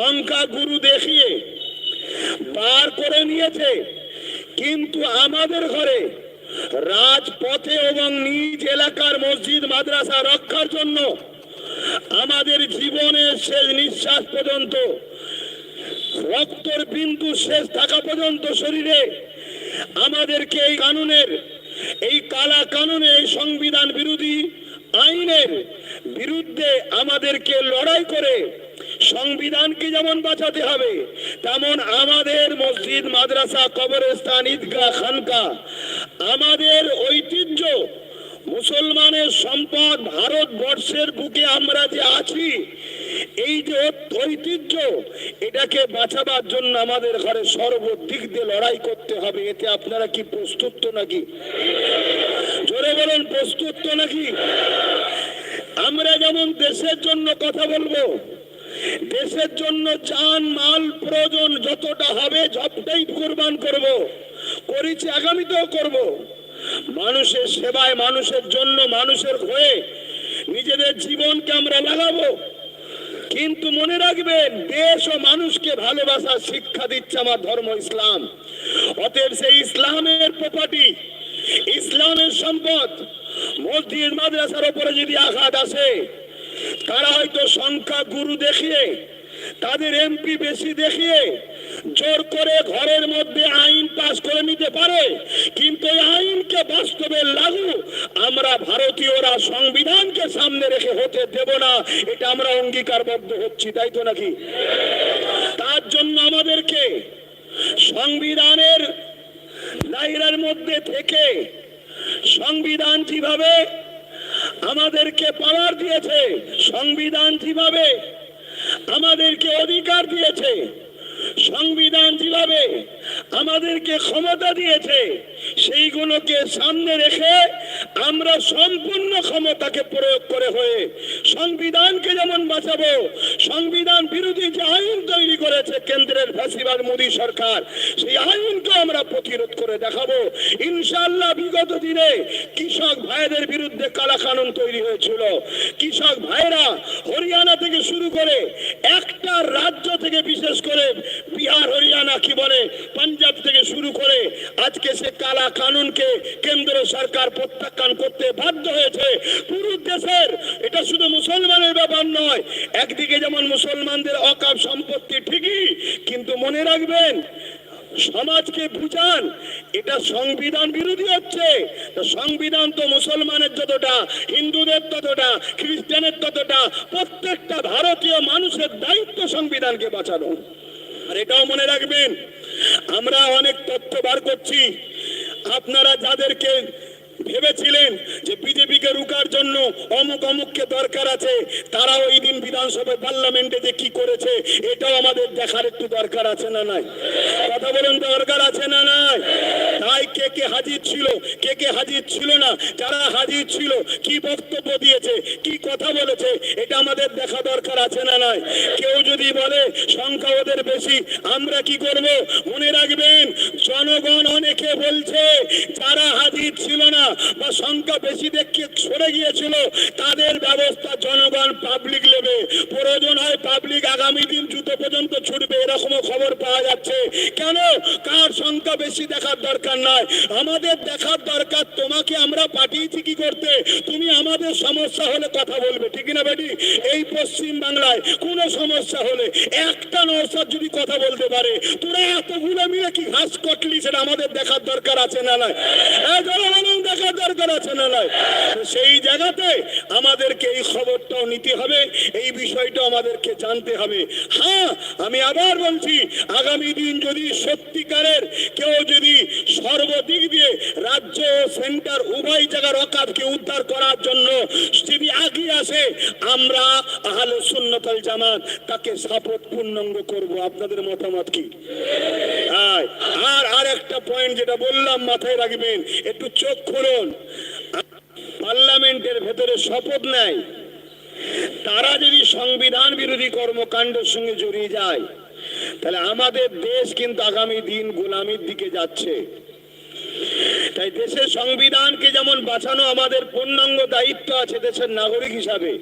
সংখ্যা গুরু দেখিয়ে বার করে নিয়েছে। কিন্তু আমাদের ঘরে রাজপথে এবং নিজ এলাকার মসজিদ, মাদ্রাসা রক্ষার জন্য আমাদের জীবনের শেষ নিঃশ্বাস পর্যন্ত, রক্তর বিন্দু শেষ থাকা পর্যন্ত শরীরে আমাদেরকে এই কানুনের, এই কালা কানুনের, এই সংবিধান বিরোধী আইনের বিরুদ্ধে আমাদেরকে লড়াই করে সংবিধানকে যেমন বাঁচাতে হবে, তেমন আমাদের মসজিদ, মাদ্রাসা, কবরস্থান, ঈদগাহ, খানকা, আমাদের ঐতিহ্য, মুসলমানের সম্পদ, ভারতবর্ষের বুকে আমরা যে আছি, এই যে ঐতিহ্য, এটাকে বাঁচাবার জন্য আমাদের ঘরে সর্বদিক দিয়ে লড়াই করতে হবে। এতে আপনারা কি প্রস্তুত তো নাকি? জোরে বলুন, প্রস্তুত তো নাকি? আমরা যেমন দেশের জন্য কথা বলব দেশের জন্য চান, মাল, প্রয়োজন যতটা হবে সবটাই কোরবান করব। করেছি, আগামীতেও করব। মানুষের সেবায়, মানুষের জন্য, মানুষের হয়ে নিজেদের জীবনকে আমরা লাগাবো। কিন্তু মনে রাখবেন, দেশ ও মানুষকে ভালোবাসা, শিক্ষা দিচ্ছে আমার ধর্ম ইসলাম। অতএব সেই ইসলামের প্রপার্টি ইসলামের সম্পদ, মসজিদ, মাদ্রাসার উপরে যদি আঘাত আসে তারা হয়তো সংখ্যা গুরু দেখিয়ে, তাদের এমপি বেশি দেখিয়ে, জোর করে ঘরের মধ্যে আইন পাস করে নিতে পারে। কিন্তু আইনকে বাস্তবে লাগু আমরা ভারতীয়রা সংবিধানকে সামনে রেখে হতে দেব না। এটা আমরা অঙ্গীকারবদ্ধ হচ্ছি, তাই তো নাকি? তার জন্য আমাদেরকে সংবিধানের লাইরার মধ্যে থেকে সংবিধান কীভাবে আমাদেরকে পাওয়ার দিয়েছে সংবিধান যেভাবে, আমাদেরকে অধিকার দিয়েছে, সংবিধান যেভাবে আমাদেরকে ক্ষমতা দিয়েছে, সেইগুলোকে সামনে রেখে আমরা সম্পূর্ণ ক্ষমতাকে প্রয়োগ করে হয়ে সংবিধানকে যেমন বাঁচাবো, সংবিধান বিরোধী যে আইন তৈরি করেছে কেন্দ্রের ফ্যাসিবাদ, মোদী সরকার, সেই আইনকে আমরা প্রতিরোধ করে দেখাবো। ইনশাল্লাহ বিগত দিনে কৃষক ভাইদের বিরুদ্ধে কালা কানুন তৈরি হয়েছিল। কৃষক ভাইরা হরিয়ানা থেকে শুরু করে একটা রাজ্য থেকে বিশেষ করে বিহার, হরিয়ানা কি বলে, পাঞ্জাব থেকে শুরু করে আজকে সে কালা কানুনকে কেন্দ্র সরকার প্রত্যাখ্যান করতে বাধ্য হয়েছে। পুরো দেশের, এটা শুধু মুসলমানের ব্যাপার নয়, একদিকে যেমন মুসলমানদের অকাপ সম্পত্তি ঠিকই, কিন্তু মনে রাখবেন, সমাজকে বুঝান এটা সংবিধান বিরোধী হচ্ছে। সংবিধান তো মুসলমানের যতটা, হিন্দুদের ততটা, খ্রিস্টানের ততটা, প্রত্যেকটা ভারতীয় মানুষের দায়িত্ব সংবিধানকে বাঁচানো। আর এটাও মনে রাখবেন, আমরা অনেক তথ্য বার করছি। আপনারা যাদেরকে ভেবেছিলেন যে বিজেপিকে রুকার জন্য অমুক অমুককে দরকার আছে, তারাও এই দিন বিধানসভায় পার্লামেন্টে যে কি করেছে, এটাও আমাদের দেখার একটু দরকার আছে না নাই? কথা বলুন দরকার আছে না তাই কে হাজির ছিল? কে কে হাজির ছিল না? যারা হাজির ছিল, কি বক্তব্য দিয়েছে? কি কথা বলেছে? এটা আমাদের দেখা দরকার আছে না নাই? কেউ যদি বলে, সংখ্যা ওদের বেশি, আমরা কি করব? মনে রাখবেন, জনগণ অনেকে বলছে, যারা হাজির ছিল না বা সংখ্যা বেশি দেখে সরে গিয়েছিল, তাদের ব্যবস্থা জনগণ পাবলিক নেবে। প্রয়োজন হয় পাবলিক আগামী দিন জুতো পর্যন্ত ছুটবে, এরকমও খবর পাওয়া যাচ্ছে। কেন? কার সংখ্যা বেশি দেখার দরকার নয় আমাদের দেখার দরকার, তোমাকে আমরা পাঠিয়েছি কি করতে? তুমি আমাদের সমস্যা হলে কথা বলবে, ঠিক না বেটি? এই পশ্চিম বাংলায় কোনো সমস্যা হলে একটা নৌসাদ যদি কথা বলতে পারে, তোরা এতগুলো মিলে কি ঘাস কটলি সেটা আমাদের দেখার দরকার আছে না নয় দেখার দরকার আছে না নয় সেই জায়গাতে আমাদেরকে এই খবরটাও নিতে হবে, এই বিষয়টা আমাদেরকে জানতে হবে। হ্যাঁ আমি আবার বলছি, আগামী দিন যদি সত্যিকারের কেউ যদি সর্বদিক দিয়ে রাজ্য ও সেন্টার উভয় জায়গার অকাতকে উদ্ধার করার জন্য যদি আগিয়ে আসে, আমরা আহলে সুন্নতাল জামাত তাকে সাপোর্ট পূর্ণাঙ্গ করব। আপনাদের মতামত কি? আর আর একটা পয়েন্ট যেটা বললাম, মাথায় রাখবেন, একটু চোখ খুলুন। পার্লামেন্টের ভেতরে শপথ নেয়। তারা যদি সংবিধান বিরোধী কর্মকাণ্ডের সঙ্গে জড়িয়ে যায়, তাহলে আমাদের দেশ কিন্তু আগামী দিন গোলামির দিকে যাচ্ছে। তাই দেশের সংবিধানকে যেমন বাঁচানো আমাদের পূর্ণাঙ্গ দায়িত্ব আছে দেশের নাগরিক হিসাবে,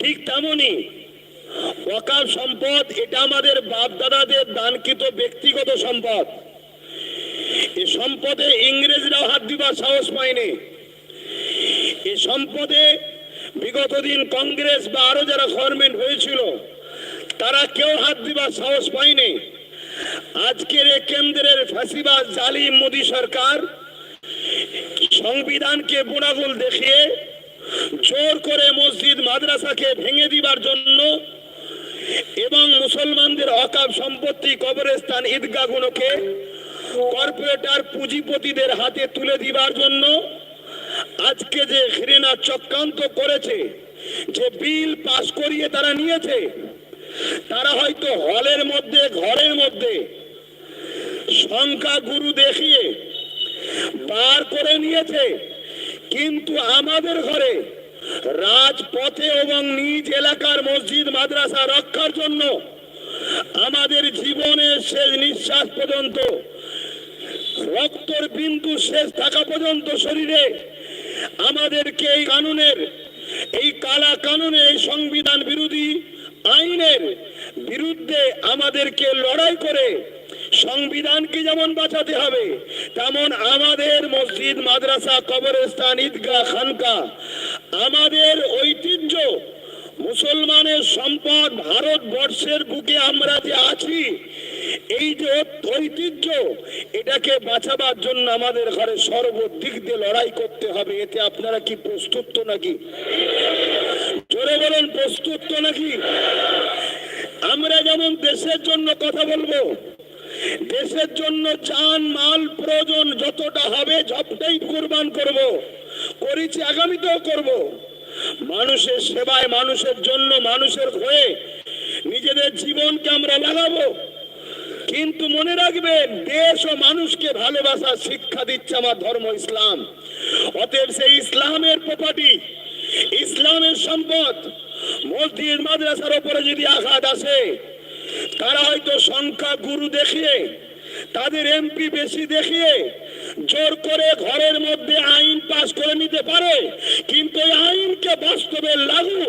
ঠিক তেমনি অকাল সম্পদ, এটা আমাদের বাপ দাদাদের দানকৃত ব্যক্তিগত সম্পদ। এ সম্পদে ইংরেজরাও হাত দিবার সাহস পায়নি। এ সম্পদে বিগত দিন কংগ্রেস বা আরও যারা গভর্নমেন্ট হয়েছিল, তারা কেউ হাত দিবার সাহস পায়নি। আজকের এই কেন্দ্রের ফাঁসিবাজ জালিম মোদী সরকার সংবিধানকে বুড়াগুল দেখিয়ে জোর করে মসজিদ, মাদ্রাসাকে ভেঙে দিবার জন্য এবং মুসলমানদের অকাব সম্পত্তি কবরস্থান ঈদগাহগুলোকে কর্পোরেটর পুঁজিপতিদের হাতে তুলে দিবার জন্য আজকে যে ঘৃণা চক্রান্ত করেছে, যে বিল পাস করিয়ে তারা নিয়েছে, তারা হয়তো হলের মধ্যে, ঘরের মধ্যে সংখ্যা গুরু দেখিয়ে বার করে নিয়েছে, কিন্তু আমাদের ঘরে রাজপথে এবং নিজ এলাকার মসজিদ, মাদ্রাসা রক্ষার জন্য আমাদের জীবনের শেষ নিঃশ্বাস পর্যন্ত, রক্তর বিন্দু শেষ থাকা পর্যন্ত শরীরে আমাদেরকে এই কানুনের, এই কালা কানুনের এই সংবিধান বিরোধী আইনের বিরুদ্ধে আমাদেরকে লড়াই করে সংবিধানকে যেমন বাঁচাতে হবে, তেমন আমাদের মসজিদ, মাদ্রাসা, কবরস্থান, ঈদগাহ, খানকা, আমাদের ঐতিহ্য, মুসলমানের সম্পদ ভারতবর্ষের বুকে আমরা যে আছি এই যে ঐতিহ্য এটাকে বাঁচাবার জন্য আমাদের ঘরে সর্বদিক দিয়ে লড়াই করতে হবে। এতে আপনারা কি প্রস্তুত তো নাকি? জোরে বলেন, প্রস্তুত তো নাকি? আমরা যেমন দেশের জন্য কথা বলব, দেশের জন্য চান, মাল, প্রয়োজন যতটা হবে সবটাই কোরবান করব। করেছি, আগামীতেও করব। মানুষের সেবায়, মানুষের জন্য, মানুষের হয়ে নিজেদের জীবনকে আমরা লাগাবো কিন্তু মনে রাখবেন, দেশ ও মানুষকে ভালোবাসার শিক্ষা দিচ্ছে আমার ধর্ম ইসলাম। অতএব সেই ইসলামের প্রপার্টি ইসলামের সম্পদ, মসজিদ, মাদ্রাসার উপরে যদি আঘাত আসে, তারা হয়তো সংখ্যা গুরু দেখিয়ে, তাদের এমপি বেশি দেখিয়ে, জোর করে ঘরের মধ্যে আইন পাস করে নিতে পারে, কিন্তু এই আইনকে বাস্তবে লাগু,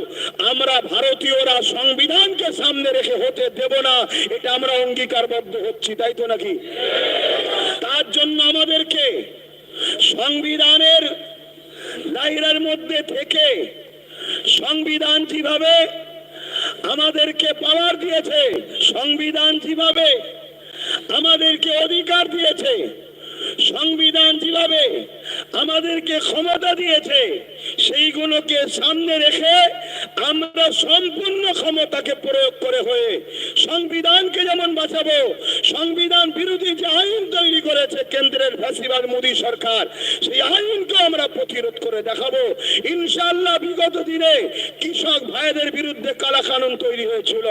আমরা ভারতীয়রা সংবিধানকে সামনে রেখে হতে দেব না, এটা আমরা অঙ্গীকারবদ্ধ হচ্ছি, তাই তো নাকি? তার জন্য আমাদেরকে সংবিধানের দায়রার মধ্যে থেকে সংবিধান যেভাবে আমাদেরকে পাওয়ার দিয়েছে, সংবিধান যেভাবে আমাদেরকে অধিকার দিয়েছে, সংবিধান যেভাবে আমাদেরকে ক্ষমতা দিয়েছে, সেইগুলোকে সামনে রেখে আমরা সম্পূর্ণ ক্ষমতাকে প্রয়োগ করে হয়ে সংবিধানকে যেমন বাঁচাবো, সংবিধান বিরোধী যে আইন তৈরি করেছে কেন্দ্রের ফ্যাসিবাদ মোদী সরকার, সেই আইনকে আমরা প্রতিরোধ করে দেখাবো। ইনশাল্লাহ বিগত দিনে কৃষক ভাইদের বিরুদ্ধে কালা কানুন তৈরি হয়েছিল।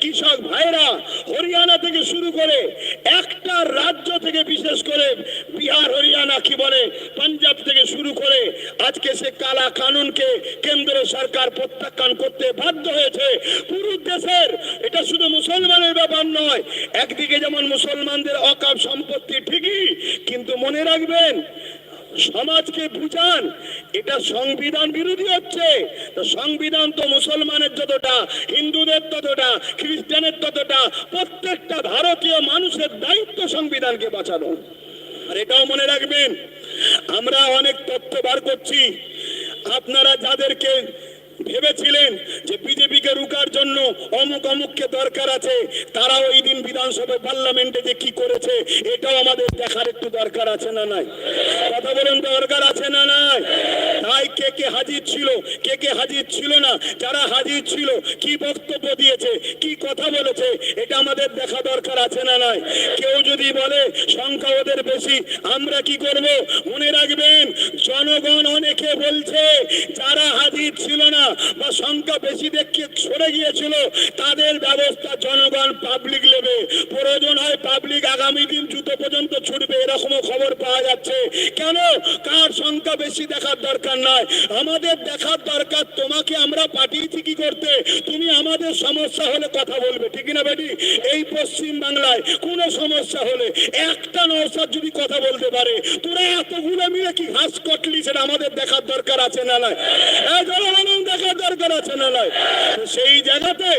কৃষক ভাইরা হরিয়ানা থেকে শুরু করে একটা রাজ্য থেকে বিশেষ করে বিহার, হরিয়ানা কি বলে, পাঞ্জাব থেকে শুরু করে আজকে সে কালা কানুনকে কেন্দ্র সরকার প্রত্যাখ্যান করতে বাধ্য হয়েছে। পুরো দেশের, এটা শুধু মুসলমানের ব্যাপার নয়, একদিকে যেমন মুসলমানদের অকাপ সম্পত্তি ঠিকই, কিন্তু মনে রাখবেন, সমাজকে বুঝান, এটা সংবিধান বিরোধী হচ্ছে। তো সংবিধান তো মুসলমানের যতটা, হিন্দুদের ততটা, খ্রিস্টানের ততটা, প্রত্যেকটা ভারতীয় মানুষের দায়িত্ব সংবিধানকে বাঁচানো। আর এটাও মনে রাখবেন আমরা অনেক তথ্য বার করছি আপনারা যাদেরকে ভেবেছিলেন যে বিজেপিকে রুকার জন্য অমুক অমুককে দরকার আছে। তারা ওই দিন বিধানসভায় পার্লামেন্টে যে কি করেছে, এটাও আমাদের দেখার একটু দরকার আছে না নাই? কথা বলুন দরকার আছে না নাই? তাই কে কে হাজির ছিল? কে কে হাজির ছিল না? যারা হাজির ছিল, কি বক্তব্য দিয়েছে, কি কথা বলেছে, এটা আমাদের দেখা দরকার আছে না নাই? কেউ যদি বলে, সংখ্যা ওদের বেশি, আমরা কি করব? মনে রাখবেন, জনগণ অনেকে বলছে, যারা হাজির ছিল না বা সংখ্যা বেশি দেখে সরে গিয়েছিল, তাদের জনগণ পাবলিক নেবে। প্রয়োজন হয় পাবলিক আগামী দিন জুতো পর্যন্ত ছুটবে, এরকমও খবর পাওয়া যাচ্ছে। কেন? কার সংখ্যা বেশি দেখার দরকার নয় আমাদের দেখার দরকার, তোমাকে আমরা পার্টি দিয়েছি কি করতে? তুমি আমাদের সমস্যা হলে কথা বলবে, ঠিক না বেটি? এই পশ্চিম বাংলায় কোনো সমস্যা হলে একটা নৌসাদ যদি কথা বলতে পারে, তোরা এতগুলো মিলে কি ঘাস কটলি সেটা আমাদের দেখার দরকার আছে না নয় এই জনগণ দেখার দরকার আছে না নয়। তো সেই জায়গাতে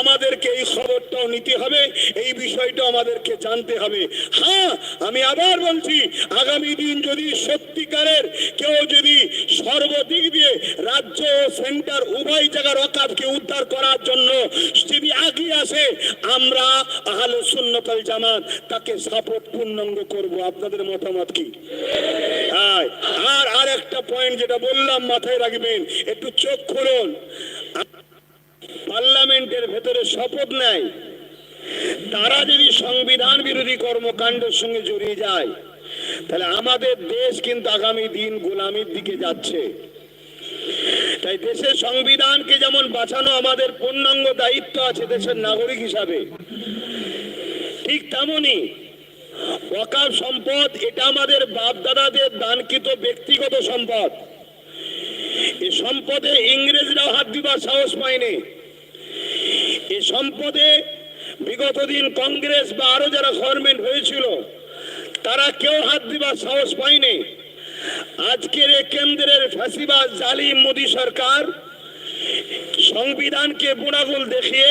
আমাদেরকে এই খবরটাও নিতে হবে, এই বিষয়টা আমাদেরকে জানতে হবে। হ্যাঁ আমি আবার বলছি, আগামী দিন যদি সত্যিকারের কেউ যদি সর্বদিক দিয়ে রাজ্য সেন্টার উভয় জায়গার অকাতকে উদ্ধার করার জন্য যদি আগিয়ে আসে, আমরা আহলে সুন্নতাল জামাত তাকে সাপোর্ট পূর্ণাঙ্গ করব। আপনাদের মতামত কি? হ্যাঁ আর আর একটা পয়েন্ট যেটা বললাম, মাথায় রাখবেন, একটু চোখ খুলুন। পার্লামেন্টের ভেতরে শপথ নেয়। তারা যদি সংবিধান বিরোধী কর্মকাণ্ডের সঙ্গে জড়িয়ে যায়, তাহলে আমাদের দেশ কিন্তু আগামী দিন গোলামির দিকে যাচ্ছে। তাই দেশের সংবিধানকে যেমন বাঁচানো আমাদের পূর্ণাঙ্গ দায়িত্ব আছে দেশের নাগরিক হিসাবে, ঠিক তেমনই ওয়াকাফ সম্পদ, এটা আমাদের বাপ দাদাদের দানকৃত ব্যক্তিগত সম্পদ। সম্পদে ইংরেজরাও হাত দিবার সাহস পায়নি। এ সম্পদে বিগত দিন কংগ্রেস বা আরও যারা গভর্নমেন্ট হয়েছিল, তারা কেউ হাত দিবার সাহস পায়নি। আজকের এই কেন্দ্রের ফাঁসিবাজ জালিম মোদী সরকার সংবিধানকে বুড়াগুল দেখিয়ে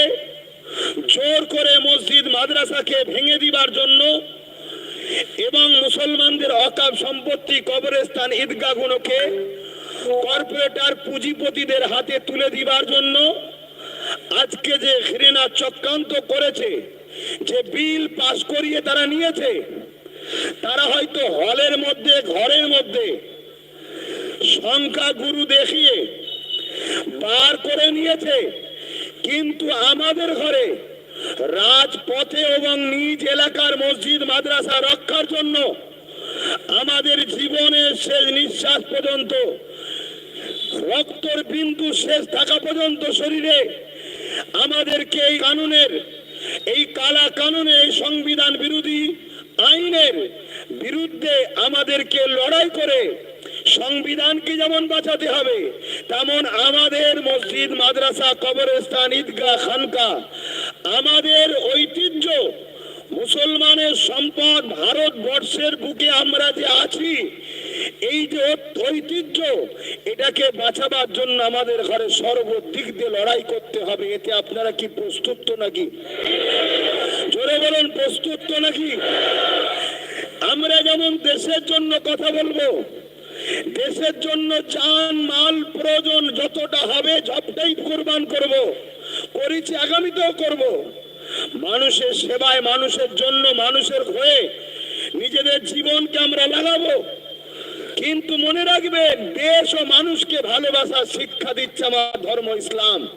জোর করে মসজিদ, মাদ্রাসাকে ভেঙে দিবার জন্য এবং মুসলমানদের অকাব সম্পত্তি কবরস্থান ঈদগাহগুলোকে কর্পোরেটার পুঁজিপতিদের হাতে তুলে দিবার জন্য আজকে যে ঘৃণা চক্রান্ত করেছে, যে বিল পাশ করিয়ে তারা নিয়েছে, তারা হয়তো হলের মধ্যে, ঘরের মধ্যে সংখ্যা গুরু দেখিয়ে বার করে নিয়েছে, কিন্তু আমাদের ঘরে রাজপথে এবং নিজ এলাকার মসজিদ, মাদ্রাসা রক্ষার জন্য আমাদের জীবনের শেষ নিঃশ্বাস পর্যন্ত রক্তর বিন্দু শেষ থাকা পর্যন্ত শরীরে আমাদেরকে এই কানুনের, এই কালা কানুনে এই সংবিধান বিরোধী আইনের বিরুদ্ধে আমাদেরকে লড়াই করে সংবিধানকে যেমন বাঁচাতে হবে, তেমন আমাদের মসজিদ, মাদ্রাসা, কবরস্থান, ঈদগাহ খানকা আমাদের ঐতিহ্য মুসলমানের সম্পদ ভারতবর্ষের বুকে আমরা যে আছি, এই যে ঐতিহ্য, এটাকে বাঁচাবার জন্য আমাদের ঘরে সর্বদিক দিয়ে লড়াই করতে হবে। এতে আপনারা কি প্রস্তুত তো নাকি? জোরে বলুন, প্রস্তুত তো নাকি? আমরা যেমন দেশের জন্য কথা বলব, দেশের জন্য চান, মাল, প্রয়োজন যতটা হবে, সবটাই কোরবান করব। করেছি, আগামীতেও করব। মানুষের সেবায়, মানুষের জন্য, মানুষের হয়ে নিজেদের জীবনকে আমরা লাগাবো। কিন্তু মনে রাখবেন, দেশ ও মানুষকে ভালোবাসা শিক্ষা দিচ্ছে আমার ধর্ম ইসলাম।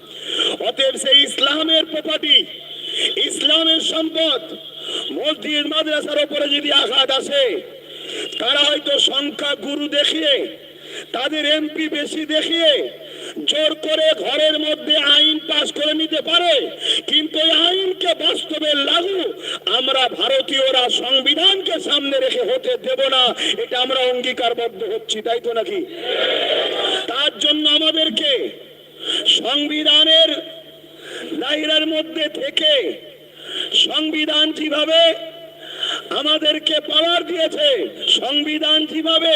অতএব সেই ইসলামের প্রপার্টি, ইসলামের সম্পদ, মসজিদ, মাদ্রাসার উপরে যদি আঘাত আসে, তারা হয়তো সংখ্যা গুরু দেখিয়ে, তাদের এমপি বেশি দেখিয়ে জোর করে ঘরের মধ্যে আইন পাস করে নিতে পারে, কিন্তু এই আইনকে বাস্তবে লাগু আমরা ভারতীয়রা সংবিধানকে সামনে রেখে হতে দেব না, এটা আমরা অঙ্গীকারবদ্ধ হচ্ছি, তাই তো নাকি? তার জন্য আমাদেরকে সংবিধানের দায়রার মধ্যে থেকে সংবিধান যেভাবে আমাদেরকে পাওয়ার দিয়েছে, সংবিধান যেভাবে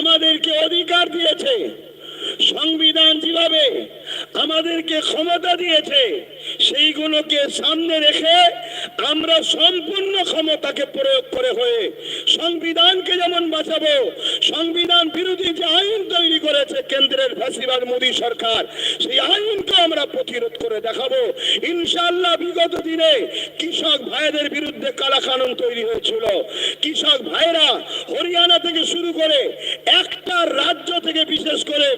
আমাদেরকে অধিকার দিয়েছে সংবিধান যেভাবে আমাদেরকে ক্ষমতা দিয়েছে সেইগুলোকে সামনে রেখে আমরা সম্পূর্ণ ক্ষমতাকে প্রয়োগ করে হয়ে সংবিধানকে যেমন বাঁচাবো, সংবিধান বিরোধী যে আইন তৈরি করেছে কেন্দ্রের ফাঁসিবাদ মোদী সরকার, সেই আইনকে আমরা প্রতিরোধ করে দেখাবো। ইনশাল্লাহ বিগত দিনে কৃষক ভাইদের বিরুদ্ধে কালা কানুন তৈরি হয়েছিল। কৃষক ভাইরা হরিয়ানা থেকে শুরু করে একটা রাজ্য থেকে বিশেষ করে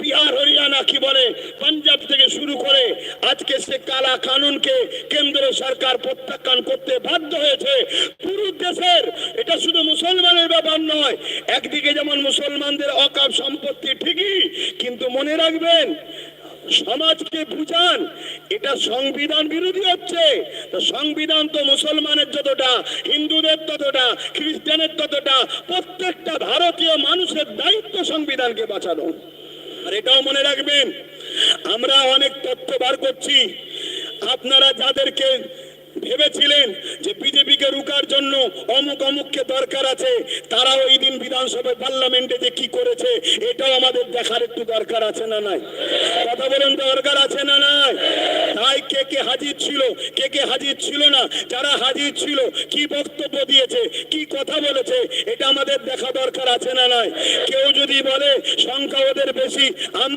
বিহার, হরিয়ানা কি বলে, পাঞ্জাব থেকে শুরু করে আজকে সে কালা কানুনকে কেন্দ্র সরকার প্রত্যাখ্যান করতে বাধ্য হয়েছে। পুরো দেশের, এটা শুধু মুসলমানের ব্যাপার নয়, একদিকে যেমন মুসলমানদের অকাপ সম্পত্তি ঠিকই, কিন্তু মনে রাখবেন, সমাজকে বুঝান, এটা সংবিধান বিরোধী হচ্ছে। তো সংবিধান তো মুসলমানের যতটা, হিন্দুদের ততটা, খ্রিস্টানের ততটা, প্রত্যেকটা ভারতীয় মানুষের দায়িত্ব সংবিধানকে বাঁচানো। আর এটাও মনে রাখবেন, আমরা অনেক তথ্য বার করছি। আপনারা যাদেরকে ভেবেছিলেন যে বিজেপিকে রুকার জন্য অমুক অমুককে দরকার আছে তারা ওই দিন বিধানসভায় পার্লামেন্টে যে কি করেছে, এটাও আমাদের দেখার একটু দরকার আছে না নাই? কথা বলেন দরকার আছে না নাই? তাই কে কে হাজির ছিল, কে কে হাজির ছিল না, যারা হাজির ছিল, কি বক্তব্য দিয়েছে, কি কথা বলেছে, এটা আমাদের দেখা দরকার আছে না নাই? কেউ যদি বলে, সংখ্যা ওদের বেশি